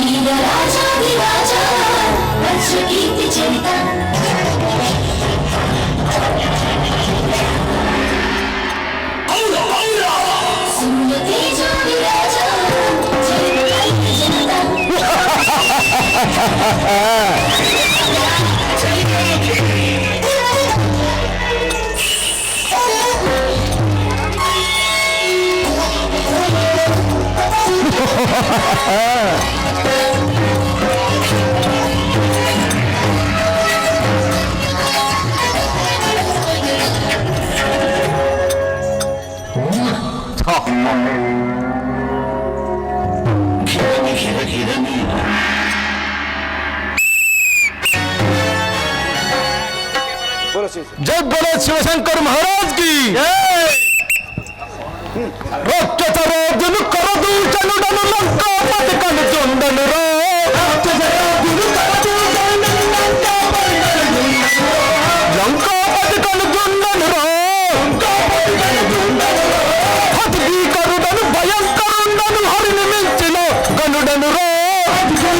미녀 라자 미라자 할수 있게 재밌다 Ah! जय बोले शिवशंकर महाराज की। रोक्य करो दूर चलो डनु लंका रो।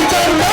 Peter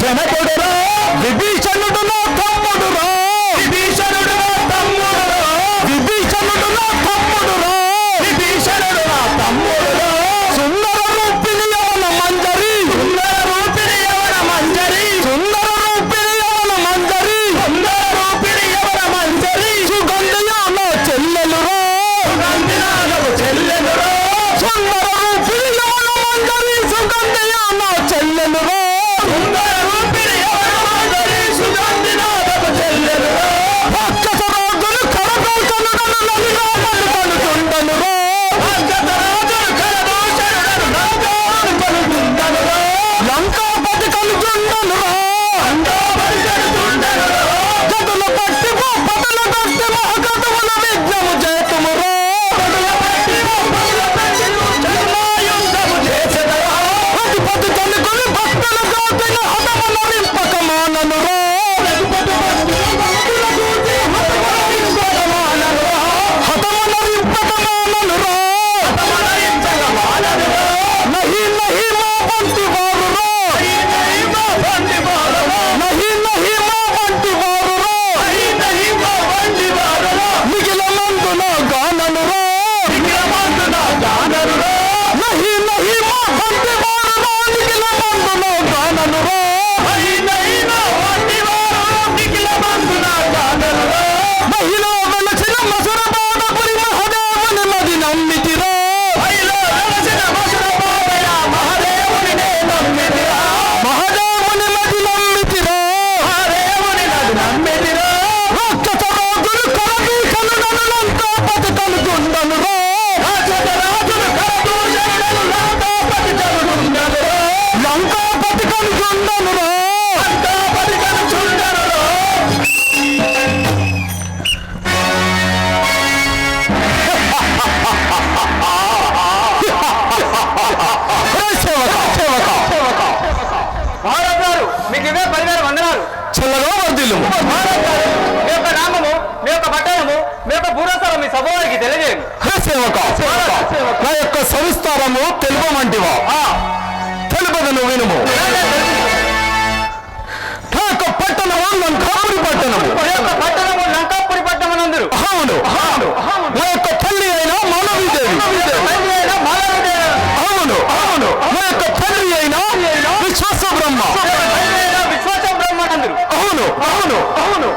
జనకుడురా విభీషణుడు చెల్లిల్లుము మీ యొక్క నామము మీ యొక్క పట్టణము మీ యొక్క పూర్వస్థలం మీ సభవారికి తెలియజేయండి. సేవక నా యొక్క సవిస్తారము తెలుపమంటివా తెలుపదను వినుము. నా యొక్క పట్టణము లంకాపురి పట్టణము. మీ యొక్క పట్టణము లంకాపురి పట్టణం అందరూ అవును. నా యొక్క తల్లి అయిన మానవీదేవి అవును. అవును. నా యొక్క తల్లి అయిన విశ్వాస బ్రహ్మ. అవును అవును అవును.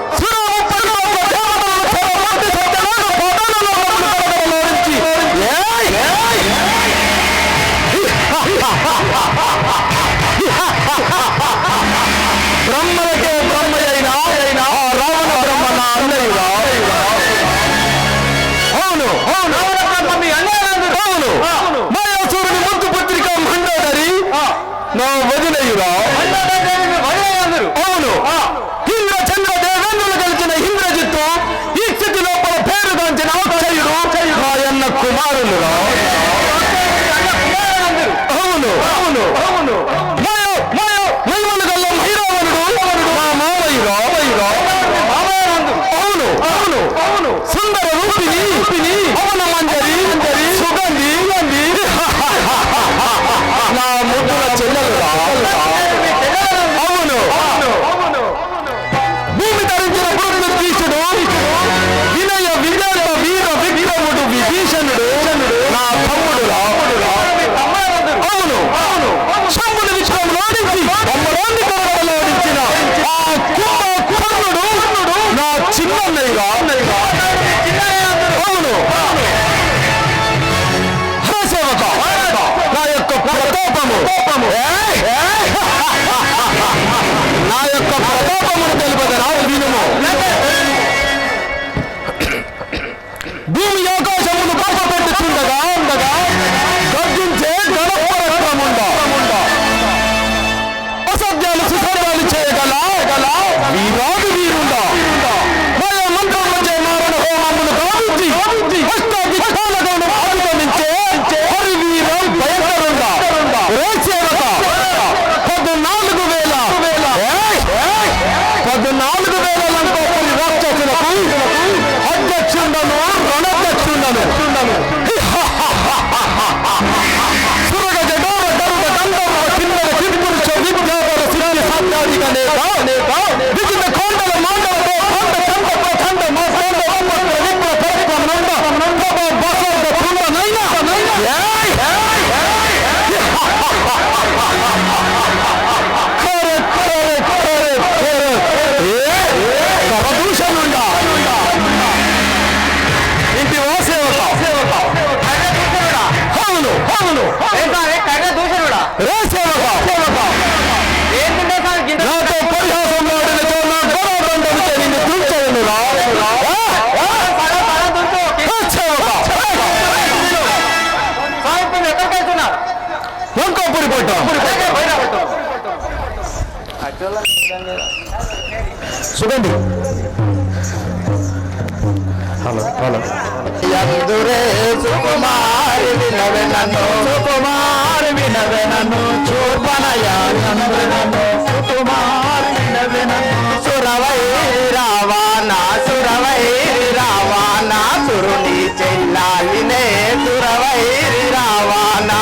Vamos! É! కూలిపోతాం చూడండి హలో హలో. ఎందురే సుకుమారి వినవే నన్ను. సుకుమారి వినవే నన్ను. చూపనయా నందు సురవై రావా సురుని చెల్లాలినే సురవై రావా నా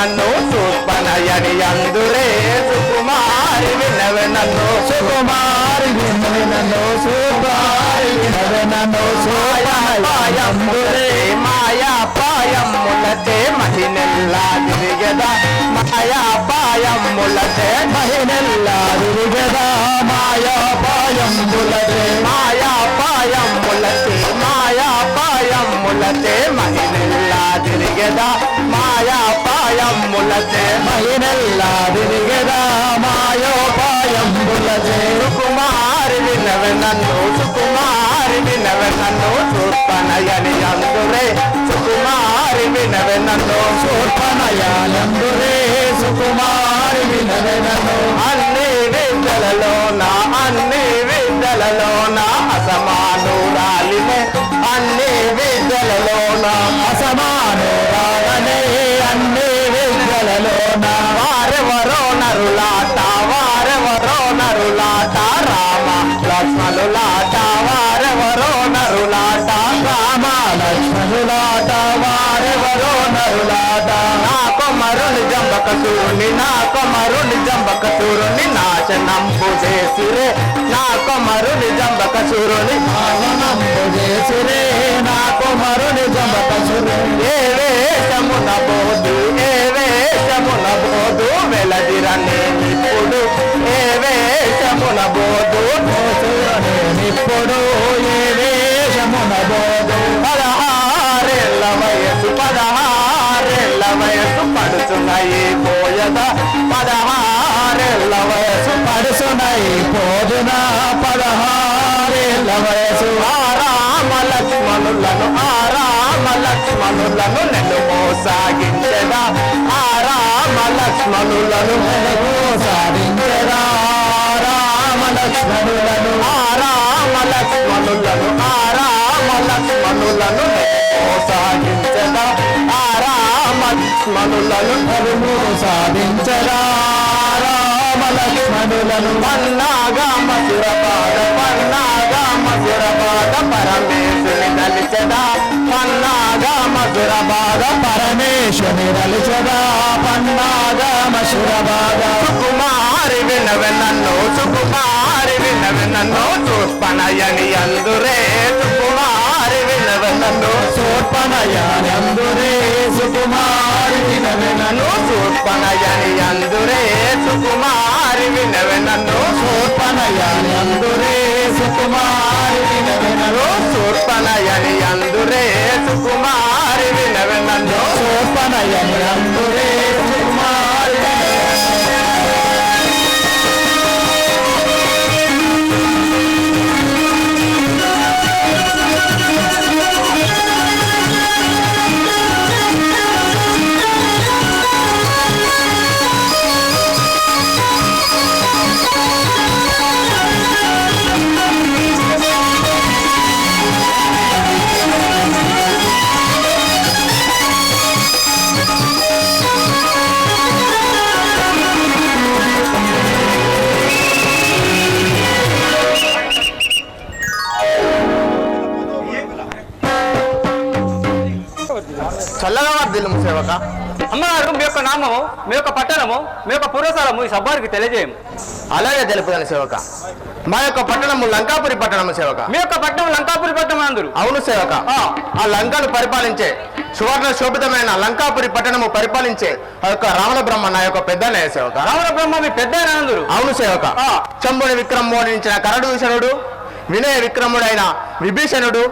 నన్ను సుత్పనయని అందురే సుకుమారి వినవే నన్ను సుకుమారి వినవే నన్ను సుకుమారి వినవే నన్ను సోయమురే మాయా పాయములతే మహినెల్లా తిరిగదా మాయా పాయములతే మహినెల్లా తిరిగదా మాయా పాయములతే మాయా పాయములతే ములతే మహిళల్లా తిరిగదా? మాయాపాయములతే మహిళల్లా తిరిగదా? మాయోపాయములతే సుకుమారి వినవె నన్ను సుకుమారి వినవె నన్ను చూర్పనయని అందురే. సుకుమారి వినవె నన్ను చూర్పనయాలందురే సుకుమారి వినవె నన్ను అన్ని విద్యలలో నా అన్ని విద్యలలో నా అసమానురాలి కొమరుని జంబక సూరుని నా కొమరుని జంబక సూరుని చేసిరే నా కొమరుని జంబక సూరుని నాశనంపు చేసిరే నా కొమరుని జంబక సూరుని ఏ వేషమున బోధు ఏ వేషమున బోధు వెలదిరని ఇప్పుడు. ఏ వేషమున బోధు ఇప్పుడు. ఏ వేషమున బోధు పదహారేళ్ళ వయసు పదహారేళ్ళ వయసు. పడుచున్నాయి పోయద పదహారేళ్ళ వయసు పడుచున్నాయి పోదున పదహారేళ్ళ వయసు. ఆరామ లక్ష్మణులను ఆరామ లక్ష్మణులను నెలు మోసాగించెదా? ఆరామ లక్ష్మణులను నెలు మోసాగించెదా? ఆరామ లక్ష్మణులను ఆరామ లక్ష్మణులను ఆరామ లక్ష్మణులను సాధించదా ఆరామ లక్ష్మణులను నలుము సాధించదా రామ లక్ష్మణులను పన్నాగా మధురపాద పన్నాగా మధురపాద పరమేశుని నలిచదా. పన్నాగా మధురపాద పరమేశుని నలిచదా. పన్నాగా మధురపాద సుకుమారి వినవె నన్ను సుకుమారి వినవె నన్ను చూపనయని అందురే. సుకుమారి నన్ను చూపనయని అందురే సుకుమారి వినవె నన్ను చూపనయని అందురే సుకుమారి వినవె నన్ను చూపనయని అందురే సుకుమారి వినవె నన్ను చూపనయని అందురే సుకుమారి వినవె నన్ను చూపనయని అందురే చల్లగా దిల్లు సేవక అమ్మగారు మీ యొక్క నామము మీ యొక్క పట్టణము మీ యొక్క పూర్వసారము ఈ సభానికి తెలియజేయం అలాగే తెలుపుదని సేవక. మా యొక్క పట్టణము లంకాపురి పట్టణము సేవక. మీ యొక్క పట్టణం లంకాపురి పట్టణం అందరు? అవును సేవక. ఆ. లంకను పరిపాలించే సువర్ణ శోభితమైన లంకాపురి పట్టణము పరిపాలించే ఆ యొక్క రావణ బ్రహ్మ నా యొక్క పెద్దనే సేవక. రావణ బ్రహ్మ మీ పెద్ద అందరు? అవును సేవక. ఆ. చంబుని విక్రమ్ మోడించిన కరడూషణుడు వినయ విక్రముడైన విభీషణుడు.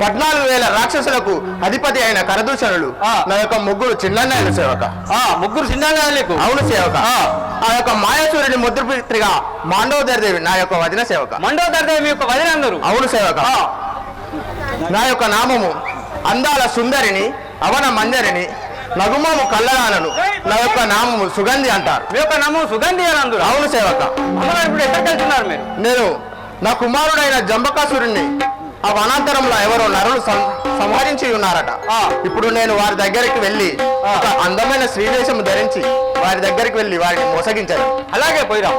పద్నాలుగు వేల రాక్షసులకు అధిపతి అయిన కరదూషణుడు ఆ. నా యొక్క ముగ్గురు చిన్నన్నయ్యలు సేవక. ఆ ముగ్గురు చిన్నగా నీకు అవును సేవక. ఆ. యొక్క మాయాసూరుని ముద్రపుత్రిగా మాండోదరదేవి నా యొక్క వదిన సేవక. మండోదర్దేవి యొక్క వదిన అందరు అవును సేవక. నా యొక్క నామము అందాల సుందరిని అవన మంజరిని నగుమము కల్లరాలను నా యొక్క నామము సుగంధి అంటారు. మీ యొక్క నామం సుగంధి అని అందరు. అవును సేవక. అమ్మగారు ఇప్పుడు ఎక్కడికి వెళ్తున్నారు మీరు? నేను నా కుమారుడైన జంబకాసురుణ్ణి ఆ వనాంతరంలో ఎవరో నరులు సంహరించి ఉన్నారట. ఇప్పుడు నేను వారి దగ్గరికి వెళ్ళి ఒక అందమైన శ్రీవేషం ధరించి వారి దగ్గరికి వెళ్ళి వారిని మోసగించాను. అలాగే పోయిరాం.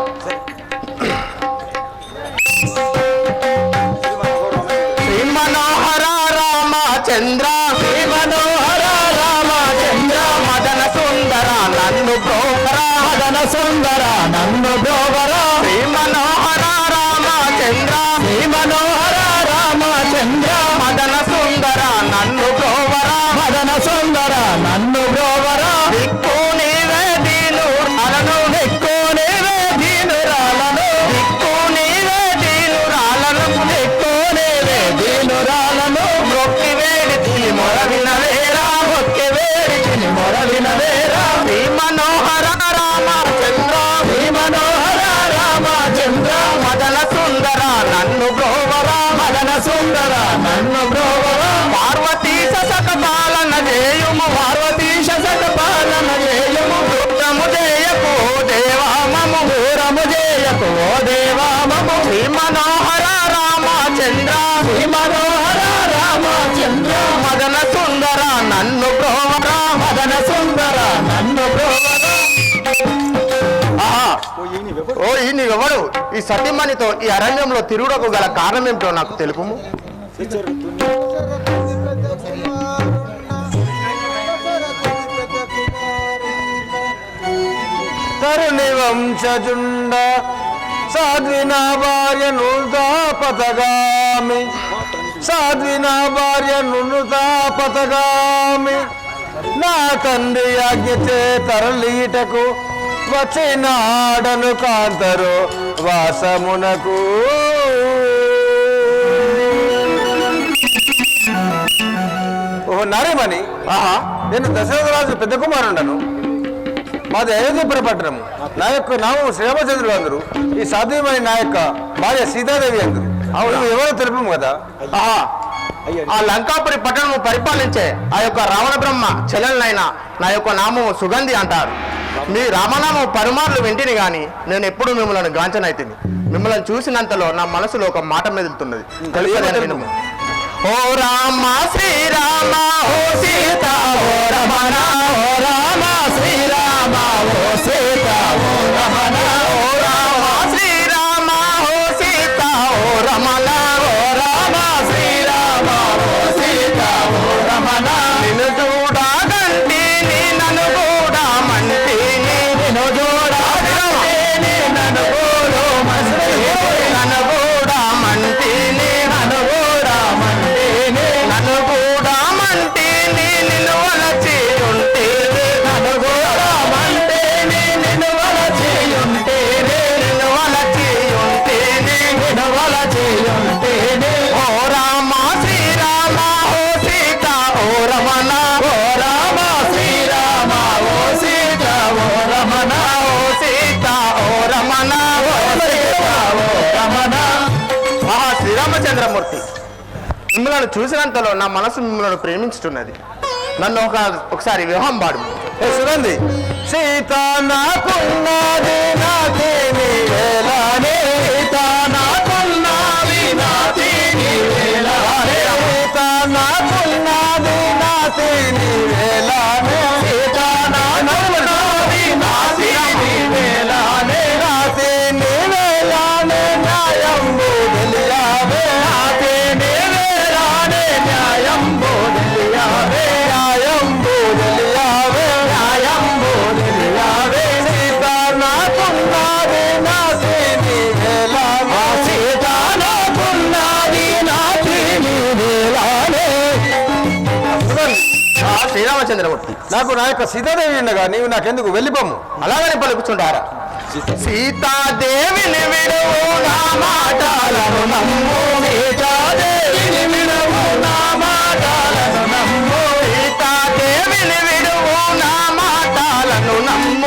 శ్రీ మనోహర రామచంద్ర శ్రీ మనోహర రామచంద్ర మదన సుందర నన్ను బ్రోకర మదన సుందర నన్ను బ్రోకర శ్రీ మనోహర రామచంద్ర శ్రీ మనోహర రామచంద్ర మదన సుందర నన్ను బ్రోవర మదన సుందర నన్ను బ్రోవర ఓ దేవా మము శ్రీ మనోహర రామచంద్ర శ్రీ మనోహర రామచంద్ర మదన సుందర నన్ను బ్రోవరా మదన సుందర నన్ను బ్రోవరా ఆహా. ఓ ఈ నీవెవడు? ఈ సతీమణితో ఈ అరణ్యంలో తిరుగుడకు గల కారణం ఏమిటో నాకు తెలుపుము. తరుణి వంశజుండ సాధ్వినా భార్య పతగామి సాధ్వినా భార్య పతగామి నా తండ్రి చే తరలీటకు వచ్చినాడను కాంతరు వాసమునకు. ఓ నరేమని ఆహా. నేను దశరథరాజు పెద్ద కుమారుండను. మాది అయోధ్యపుర పట్టణము నా యొక్క నామం శ్రీరామచంద్రుడు అందరు ఈ సాధ్యమని నా యొక్క భార్య సీతాదేవి అందరు. అవును ఎవరో తెలుపము కదా? ఆహా. ఆ లంకాపురి పట్టణము పరిపాలించే ఆ యొక్క రావణ బ్రహ్మ చెల్లెలనైనా నా యొక్క నామము సుగంధి అంటారు. మీ రామనామం పరుమార్లు వింటిని గాని నేను ఎప్పుడు మిమ్మల్ని గాంచనైతిని మిమ్మల్ని చూసినంతలో నా మనసులో ఒక మాట మెదులుతున్నది. ఓ రామ శ్రీరామ ఓ సీత ఓ రమణ ఓ మూర్తి. మిమ్మల్ని చూసినంతలో నా మనసు మిమ్మల్ని ప్రేమించుతున్నది. నన్ను ఒక ఒకసారి వివాహం పాడు. సుగంధి సీత నాకున్నది నాకేమి వేలానే నాకు నా యొక్క సీతాదేవి ఉండగా నీవు నాకెందుకు వెళ్ళిపోము? అలాగని పలుకుచుంటారా సీతాదేవిని విడువు నా మాటలను నమ్ము సీతాదేవిని విడువు నా మాటలను నమ్ము సీతాదేవిని నా మాటలను నమ్ము.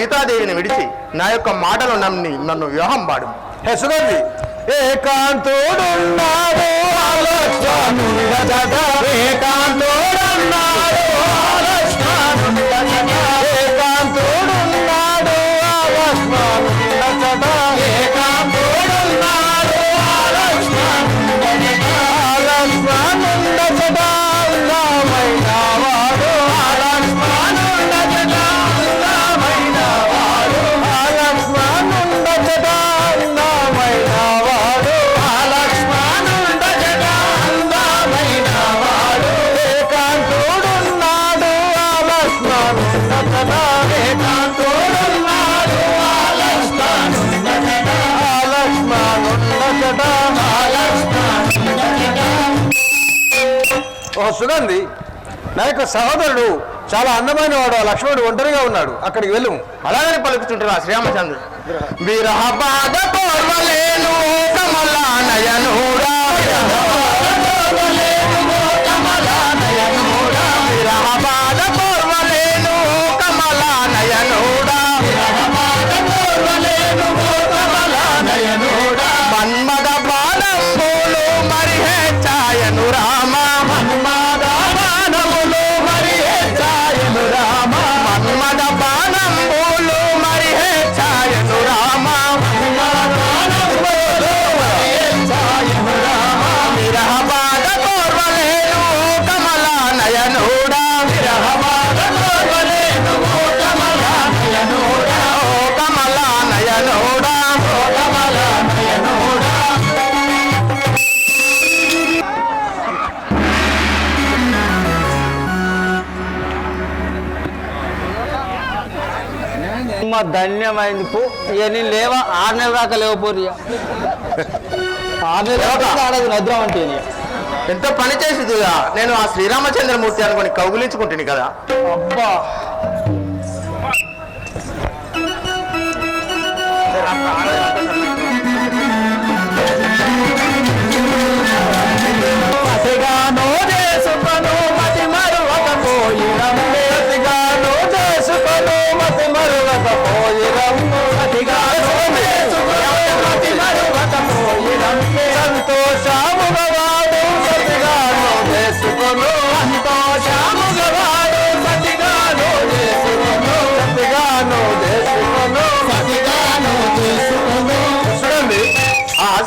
సీతాదేవిని విడిచి నా యొక్క మాటలు నమ్మి నన్ను వివాహం పాడు. హే సుగంధి! ఏకాంతోడున్నాడు ఆలోచనుండదట సుగంధి నా యొక్క సహోదరుడు చాలా అందమైన వాడు ఆ లక్ష్మణుడు ఒంటరిగా ఉన్నాడు. అక్కడికి వెళ్ళము అలాగనే పలుకుతుంటారు ఆ శ్రీరామచంద్రుడు. విరహ బాధ నయనుడా ధన్యమైంది. పో. ఇక నేను లేవా? ఆరు నెలల దాకా లేవపోరు ఇక ఆరు నెలల దాకా ఆడదు నిద్రం అంటే ఇక. ఎంత పని చేసిందిగా నేను ఆ శ్రీరామచంద్రమూర్తి అనుకుని కౌగులించుకుంటుంది కదా. అబ్బా.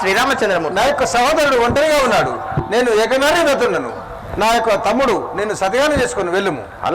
శ్రీరామచంద్రమూర్తి నా యొక్క సహోదరుడు ఒంటరిగా ఉన్నాడు. నేను ఏకనారీ వెళ్తున్నాను. నా యొక్క తమ్ముడు నేను సతగానం చేసుకొని వెళ్ళుము. అలా